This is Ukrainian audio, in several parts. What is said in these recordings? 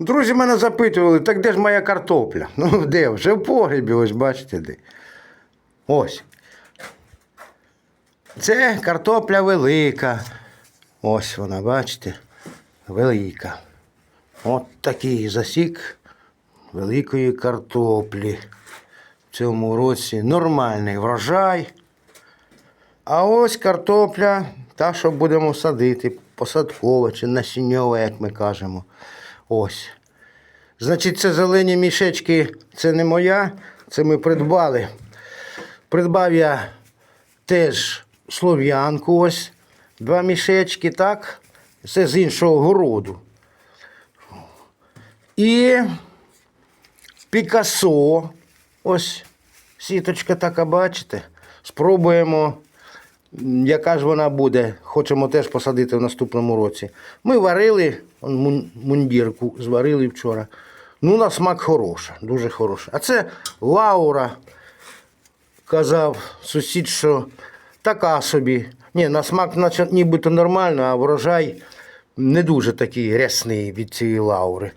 Друзі мене запитували, так де ж моя картопля? Ну де? Вже в погребі, ось бачите де. Ось. Це картопля велика. Ось вона, бачите? Велика. От такий засік великої картоплі. В цьому році нормальний врожай. А ось картопля, та, що будемо садити, посадкова чи насінньова, як ми кажемо. Ось. Значить, це зелені мішечки, це не моя, це ми придбали. Придбав я теж слов'янку, ось, два мішечки, так? Це з іншого городу. І Пікасо. Ось сіточка така, бачите. Спробуємо, яка ж вона буде. Хочемо теж посадити в наступному році. Ми варили, мундірку зварили вчора. Ну, на смак хороша, дуже хороша. А це Лаура, казав сусід, що така собі. Ні, на смак нібито нормально, а врожай не дуже такий рясний від цієї лаури.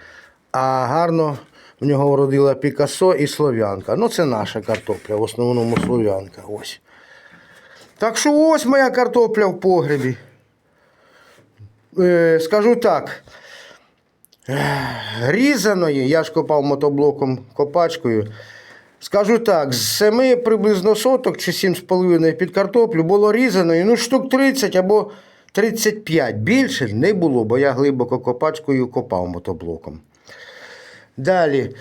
А гарно в нього вродила Пікасо і Слов'янка. Ну, це наша картопля, в основному Слов'янка. Ось. Так що ось моя картопля в погребі. Е, скажу так. Різаної, я ж копав мотоблоком копачкою. Скажу так, з 7 приблизно соток чи 7,5 під картоплю було різаної, ну, штук 30 або 35. Більше не було, бо я глибоко копачкою копав мотоблоком. Далі,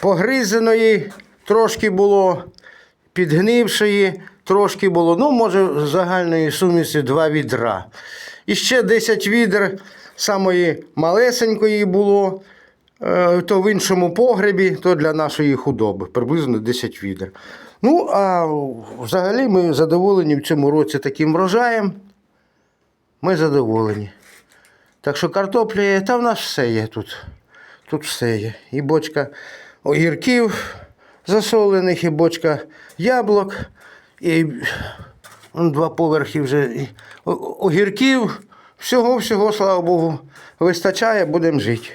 погризаної трошки було, підгнившої трошки було, ну, може, в загальної сумісі два відра. І ще 10 відер самої малесенької було, е, то в іншому погребі, то для нашої худоби, приблизно 10 відер. Ну, а взагалі ми задоволені в цьому році таким врожаєм. Ми задоволені. Так що картопля є, та в нас все є тут. Тут все є. І бочка огірків засолених, і бочка яблук, і два поверхи вже огірків. Всього, всього, слава Богу, вистачає, будемо жити.